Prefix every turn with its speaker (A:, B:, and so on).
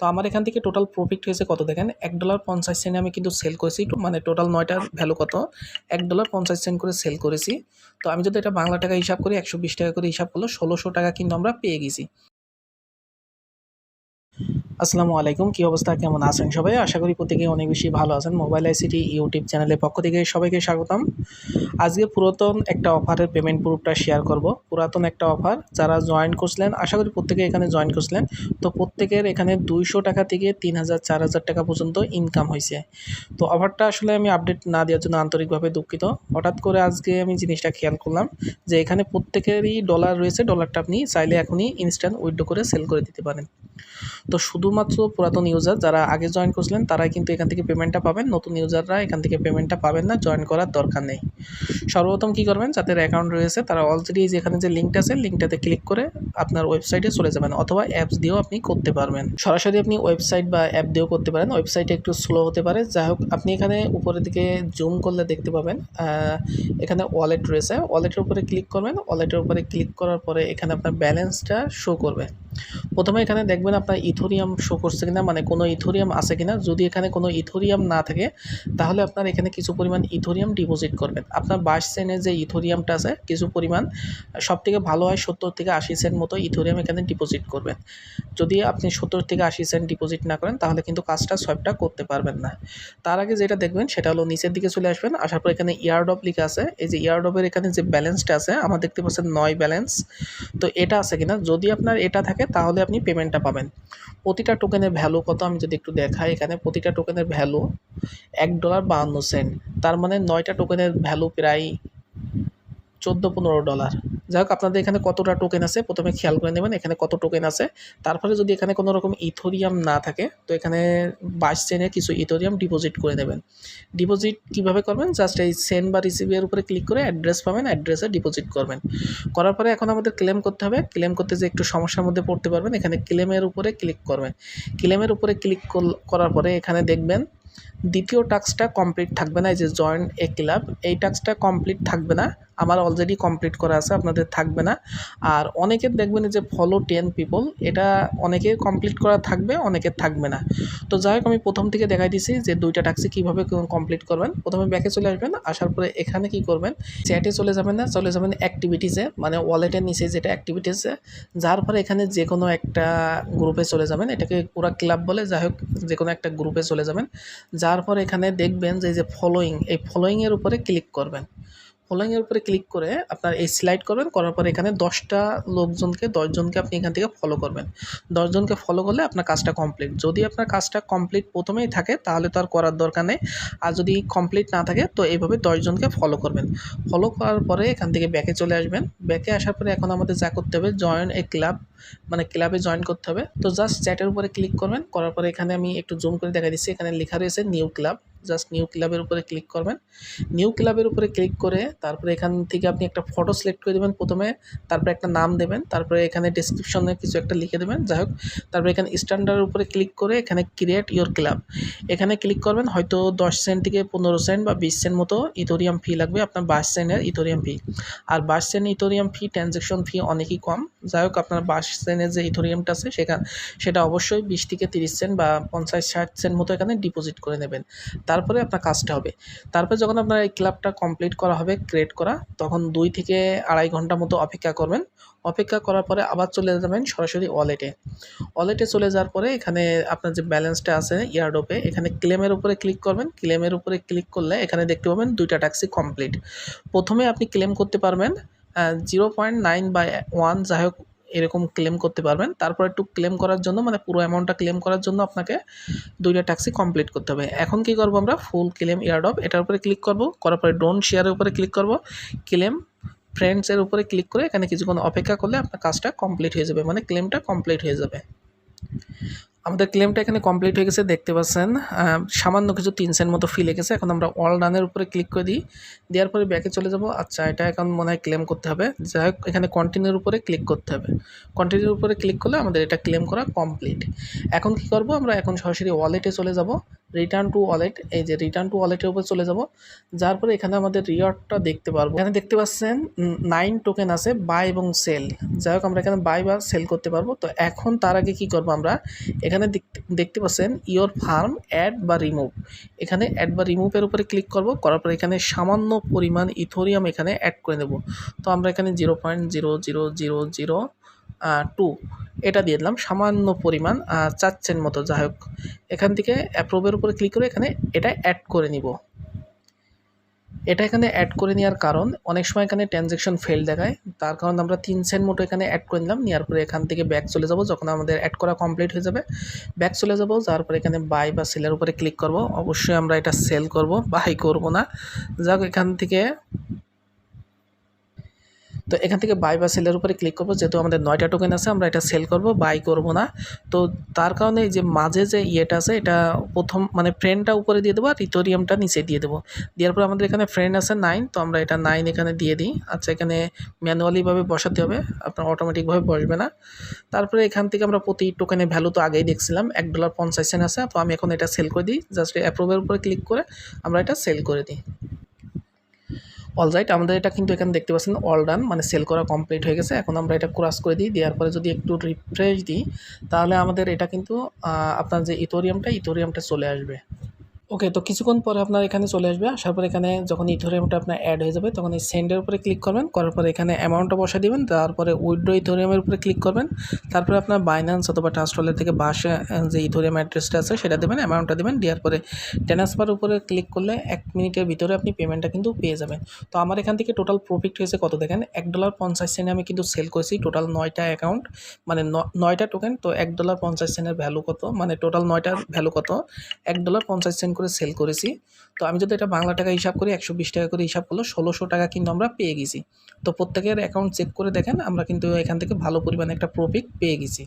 A: তো আমার এখান থেকে টোটাল প্রফিট হয়েছে কত দেখেন? এক ডলার পঞ্চাশ সেন্টে আমি কিন্তু সেল করেছি মানে টোটাল নয়টার ভ্যালু কত? এক ডলার পঞ্চাশ সেন্ট করে সেল করেছি। তো আমি যদি এটা বাংলা টাকা হিসাব করি, একশো বিশ টাকা করে হিসাব করল ষোলোশো টাকা কিন্তু আমরা পেয়ে গেছি। আসসালামু আলাইকুম, কী অবস্থা? কেমন আছেন সবাই? আশা করি প্রত্যেকে অনেক বেশি ভালো আছেন। মোবাইল আইসিটি ইউটিউব চ্যানেলের পক্ষ থেকে সবাইকে স্বাগতম। আজকে পুরাতন একটা অফারের পেমেন্ট প্রুফটা শেয়ার করব। পুরাতন একটা অফার, যারা জয়েন করছিলেন, আশা করি প্রত্যেকে এখানে জয়েন করছিলেন। তো প্রত্যেকের এখানে দুইশো টাকা থেকে তিন হাজার, চার হাজার টাকা পর্যন্ত ইনকাম হয়েছে। তো অফারটা আসলে আমি আপডেট না দেওয়ার জন্য আন্তরিকভাবে দুঃখিত। হঠাৎ করে আজকে আমি জিনিসটা খেয়াল করলাম যে এখানে প্রত্যেকেরই ডলার রয়েছে। ডলারটা আপনি চাইলে এখনই ইনস্ট্যান্ট উইথড্র করে সেল করে দিতে পারেন। তো শুধুমাত্র পুরাতন ইউজার যারা আগে জয়েন করছিলেন, তারাই কিন্তু এখান থেকে পেমেন্টটা পাবেন। নতুন ইউজাররা এখান থেকে পেমেন্টটা পাবেন না জয়েন করার দরকার নেই। সর্বপ্রথম কী করবেন? যাদের অ্যাকাউন্ট রয়েছে, তারা অলরেডি যেখানে যে লিঙ্কটা আছে লিঙ্কটাতে ক্লিক করে আপনার ওয়েবসাইটে চলে যাবেন, অথবা অ্যাপস দিয়েও আপনি করতে পারবেন। সরাসরি আপনি ওয়েবসাইট বা অ্যাপ দিয়েও করতে পারেন ওয়েবসাইটে একটু স্লো হতে পারে। যাই হোক, আপনি এখানে উপরের দিকে জুম করলে দেখতে পাবেন এখানে ওয়ালেট রয়েছে। ওয়ালেটের উপরে ক্লিক করবেন ওয়ালেটের উপরে ক্লিক করার পরে এখানে আপনার ব্যালেন্সটা শো করবে। প্রথমে এখানে দেখবেন আপনার ইথোরিয়াম শো করছে কিনা মানে কোনো ইথোরিয়াম আছে কিনা, যদি এখানে কোনো ইথোরিয়াম না থাকে, তাহলে আপনার এখানে কিছু পরিমাণ ইথোরিয়াম ডিপোজিট করবেন। আপনার বাইশ সেন্টের যে ইথোরিয়ামটা আছে, কিছু পরিমাণ সব থেকে ভালো হয় সত্তর থেকে আশি সেন্ট মতো ইথোরিয়াম এখানে ডিপোজিট করবেন। যদি আপনি সত্তর থেকে আশি সেন্ট ডিপোজিট না করেন, তাহলে কিন্তু কাজটা সোয়াইপটা করতে পারবেন না। তার আগে যেটা দেখবেন, সেটা হলো নিচের দিকে চলে আসবেন, আসার পর এখানে ইয়ারডপ লেখা আছে। এই যে ইয়ারডপের এখানে যে ব্যালেন্সটা আছে, আমার দেখতে পাচ্ছেন নয় ব্যালেন্স তো এটা আছে কিনা? যদি আপনার এটা থাকে, তাহলে আপনি পেমেন্টটা পাবেন। প্রতিটা টোকেনের ভ্যালু কত আমি যদি একটু দেখাই, এখানে প্রতিটা টোকেনের ভ্যালু এক ডলার বাহান্ন সেন্ট তার মানে নয়টা টোকেনের ভ্যালু প্রায় চোদ্দ পনেরো ডলার যাই হোক আপনাদের এখানে কতটা টোকেন আছে? প্রথমে খেয়াল করে নেবেন, এখানে কত টোকেন আছে। তারপরে যদি এখানে কোনো রকম ইথোরিয়াম না থাকে, তো এখানে বাইশ সেন্টের কিছু ইথোরিয়াম ডিপোজিট করে নেবেন। ডিপোজিট কীভাবে করবেন? জাস্ট এই সেন্ড বা রিসিভের উপরে ক্লিক করে অ্যাড্রেস পাবেন অ্যাড্রেসে ডিপোজিট করবেন। করার পরে এখন আমাদের ক্লেম করতে হবে। ক্লেম করতে যে একটু সমস্যার মধ্যে পড়তে পারবেন, এখানে ক্লেমের উপরে ক্লিক করবেন। ক্লেমের উপরে ক্লিক করার পরে এখানে দেখবেন দ্বিতীয় টাস্কটা কমপ্লিট থাকবে না, এই যে জয়েন এ ক্লাব এই টাস্কটা কমপ্লিট থাকবে না, আমার অলরেডি কমপ্লিট করা আছে, আপনাদের থাকবে না। আর অনেকের দেখবেন যে ফলো টেন পিপল এটা অনেকের কমপ্লিট করা থাকবে অনেকের থাকবে না। তো যাই হোক, আমি প্রথম থেকে দেখাই দিছি যে দুইটা টাস্কে কীভাবে কমপ্লিট করবেন। প্রথমে ব্যাকে চলে আসবেন, আসার পরে এখানে কি করবেন? চ্যাটে চলে যাবেন না, চলে যাবেন অ্যাক্টিভিটিসে মানে ওয়ালেটের নিচে যেটা অ্যাক্টিভিটিসে যার পরে এখানে যে কোনো একটা গ্রুপে চলে যাবেন। এটাকে পুরা ক্লাব বলে, যাই হোক যে কোনো একটা গ্রুপে চলে যাবেন। যার পর এখানে দেখবেন যে যে ফলোয়িং এই ফলোয়িংয়ের উপরে ক্লিক করবেন। ফলোয়িংয়ের উপরে ক্লিক করে আপনার এই স্লাইড করবেন, করার পর এখানে দশটা লোকজনকে, দশজনকে আপনি এখান থেকে ফলো করবেন। দশজনকে ফলো করলে আপনার কাজটা কমপ্লিট যদি আপনার কাজটা কমপ্লিট প্রথমেই থাকে, তাহলে তো আর করার দরকার নেই। আর যদি কমপ্লিট না থাকে, তো এইভাবে দশজনকে ফলো করবেন। ফলো করার পরে এখান থেকে ব্যাকে চলে আসবেন। ব্যাকে আসার পরে এখন আমাদের যা করতে হবে জয়েন এ ক্লাব মানে ক্লাবে জয়েন করতে হবে। তো জাস্ট চ্যাটের উপরে ক্লিক করবেন। করার পরে এখানে আমি একটু জুম করে দেখা দিচ্ছি। এখানে লেখা রয়েছে নিউ ক্লাব জাস্ট নিউ ক্লাবের উপরে ক্লিক করবেন। নিউ ক্লাবের উপরে ক্লিক করে তারপরে এখান থেকে আপনি একটা ফটো সিলেক্ট করে দেবেন প্রথমে। তারপরে একটা নাম দেবেন। তারপরে এখানে ডিসক্রিপশনে কিছু একটা লিখে দেবেন। যাই হোক, তারপরে এখানে স্ট্যান্ডার্ডের উপরে ক্লিক করে এখানে ক্রিয়েট ইওর ক্লাব এখানে ক্লিক করবেন, হয়তো দশ সেন্ট থেকে পনেরো সেন্ট বা বিশ সেন্ট মতো ইথোরিয়াম ফি লাগবে। আপনার বাইশ সেন্টের ইথোরিয়াম ফি আর বাইশ cent Ethereum fee transaction fee অনেকই কম। যাই হোক, আপনার বাইশ সেন্টের যে ইথোরিয়ামটা আছে, সেখান, সেটা অবশ্যই বিশ থেকে তিরিশ সেন্ট বা পঞ্চাশ ষাট সেন্ট মতো এখানে ডিপোজিট করে নেবেন। তারপরে আপনার কাজটা হবে। তারপরে যখন আপনার এই ক্লাবটা কমপ্লিট করা হবে ক্রিয়েট করা, তখন দুই থেকে আড়াই ঘণ্টা মতো অপেক্ষা করবেন। অপেক্ষা করার পরে আবার চলে যাবেন সরাসরি ওয়ালেটে। ওয়ালেটে চলে যাওয়ার পরে এখানে আপনার যে ব্যালেন্সটা আছে ইয়ারডোপে এখানে ক্লেমের উপরে ক্লিক করবেন। ক্লেমের উপরে ক্লিক করলে এখানে দেখতে পাবেন দুইটা ট্যাক্সি কমপ্লিট প্রথমে আপনি ক্লেম করতে পারবেন zero point nine by one যাই হোক এরকম ক্লেম করতে পারবেন। তারপর একটু ক্লেম করার জন্য মানে পুরো অ্যামাউন্টটা ক্লেম করার জন্য আপনাকে দুইটা ট্যাক্সি কমপ্লিট করতে হবে। এখন কি করব আমরা? ফুল ক্লেম ইয়ারডপ এটার উপরে ক্লিক করব। করার পরে ড্রোন শেয়ারের উপরে ক্লিক করব। ক্লেম ফ্রেন্ডসের উপরে ক্লিক করে এখানে কিছুক্ষণ অপেক্ষা করলে আপনার কাজটা কমপ্লিট হয়ে যাবে মানে ক্লেমটা কমপ্লিট হয়ে যাবে। আমাদের ক্লেমটা এখানে কমপ্লিট হয়ে গেছে, দেখতে পাচ্ছেন। সামান্য কিছু তিন সেন্ট মতো ফি লেগেছে। এখন আমরা অল রানের উপরে ক্লিক করে দিই। দেওয়ার পরে ব্যাকে চলে যাব। আচ্ছা এটা এখন মনে হয় ক্লেম করতে হবে। যাই হোক, এখানে কন্টিনিউর উপরে ক্লিক করতে হবে। কন্টিনিউর উপরে ক্লিক করলে আমাদের এটা ক্লেম করা কমপ্লিট এখন কি করব আমরা? এখন সরাসরি ওয়ালেটে চলে যাব। রিটার্ন টু ওয়ালেট এই যে রিটার্ন টু ওয়ালেটের উপর চলে যাব। যার পরে এখানে আমাদের রিওয়ার্ডটা দেখতে পারব। এখানে দেখতে পাচ্ছেন নাইন টোকেন আছে বাই এবং সেল যাই হোক, আমরা এখানে বাই বা সেল করতে পারব। তো এখন তার আগে কি করব আমরা? এখানে দেখতে- পাচ্ছেন ইওর ফার্ম অ্যাড বা রিমুভ এখানে অ্যাড বা রিমুভের উপরে ক্লিক করব। করার পরে এখানে সামান্য পরিমাণ ইথোরিয়াম এখানে অ্যাড করে দেব তো আমরা এখানে zero point zero zero zero zero two এটা দিয়ে দিলাম, সামান্য পরিমাণ চাচ্ছেন মতো যাই হোক এখান থেকে অ্যাপ্রুভের উপরে ক্লিক করে এখানে এটা অ্যাড করে নিব। এটা এখানে অ্যাড করে নেওয়ার কারণ, অনেক সময় এখানে ট্রানজ্যাকশন ফেল দেখায়, তার কারণে আমরা তিন সেন্ট মতো এখানে অ্যাড করে নিলাম, নেওয়ার পরে এখান থেকে ব্যাক চলে যাব, যখন আমাদের অ্যাড করা কমপ্লিট হয়ে যাবে। ব্যাক চলে যাব, যার পরে এখানে বাই বা সেলের উপরে ক্লিক করব। অবশ্যই আমরা এটা সেল করব বাই করব না। যাক, এখান থেকে তো এখান থেকে বাই বা সেলের উপরে ক্লিক করব। যেহেতু আমাদের নয়টা টোকেন আছে, আমরা এটা সেল করব বাই করব না। তো তার কারণে যে মাঝে যে ইয়েটা আছে, এটা প্রথম মানে ফ্রেন্ডটা উপরে দিয়ে দেবো আর ইথোরিয়ামটা নিচে দিয়ে দেবো। দেওয়ার পর আমাদের এখানে ফ্রেন্ড আছে নাইন তো আমরা এটা নাইন এখানে দিয়ে দিই। আচ্ছা এখানে ম্যানুয়ালিভাবে বসাতে হবে, আপনার অটোমেটিকভাবে বসবে না। তারপরে এখান থেকে আমরা প্রতি টোকেনের ভ্যালু তো আগেই দেখছিলাম, এক ডলার পঞ্চাশ সেন্ট আছে, তো আমি এখন এটা সেল করে দিই। জাস্ট অ্যাপ্রুভের উপরে ক্লিক করে আমরা এটা সেল করে দিই। অলরাইট আমাদের এটা কিন্তু এখানে দেখতে পাচ্ছেন অল ডান মানে সেল করা কমপ্লিট হয়ে গেছে। এখন আমরা এটা ক্রস করে দিই, দেওয়ার পরে যদি একটু রিফ্রেশ দিই, তাহলে আমাদের এটা কিন্তু আপনার যে ইথোরিয়ামটা ইথোরিয়ামটা চলে আসবে। ওকে তো কিছুক্ষণ পরে আপনার এখানে চলে আসবে। আসার পর এখানে যখন ইথোরিয়ামটা আপনার অ্যাড হয়ে যাবে, তখন এই সেন্ডের উপরে ক্লিক করবেন। করার পরে এখানে অ্যামাউন্টটা বসা দিবেন। তারপরে উইড্রো ইথোরিয়ামের উপরে ক্লিক করবেন। তারপরে আপনার বাইন্যান্স অথবা ট্রান্সফারের থেকে বাসে যে ইথোরিয়াম অ্যাড্রেসটা আছে, সেটা দেবেন অ্যামাউন্টটা দেবেন। দেওয়ার পরে ট্রান্সফার উপরে ক্লিক করলে এক মিনিটের ভিতরে আপনি পেমেন্টটা কিন্তু পেয়ে যাবেন। তো আমার এখান থেকে টোটাল প্রফিট হয়েছে কত দেখেন? এক ডলার পঞ্চাশ সেন্টে আমি কিন্তু সেল করেছি টোটাল নয়টা অ্যাকাউন্ট মানে নয়টা টোকেন তো এক ডলার পঞ্চাশ সেন্টের ভ্যালু কত? মানে টোটাল নয়টার ভ্যালু কত? এক ডলার পঞ্চাশ সেন্ট করে সেল করেছি। তো আমি যদি এটা বাংলা টাকা হিসাব করি, একশো বিশ টাকা করে হিসাব করল ষোলোশো টাকা কিন্তু আমরা পেয়ে গেছি। তো প্রত্যেকের অ্যাকাউন্ট চেক করে দেখেন, আমরা কিন্তু এখান থেকে ভালো পরিমাণে একটা প্রফিট পেয়ে গেছি।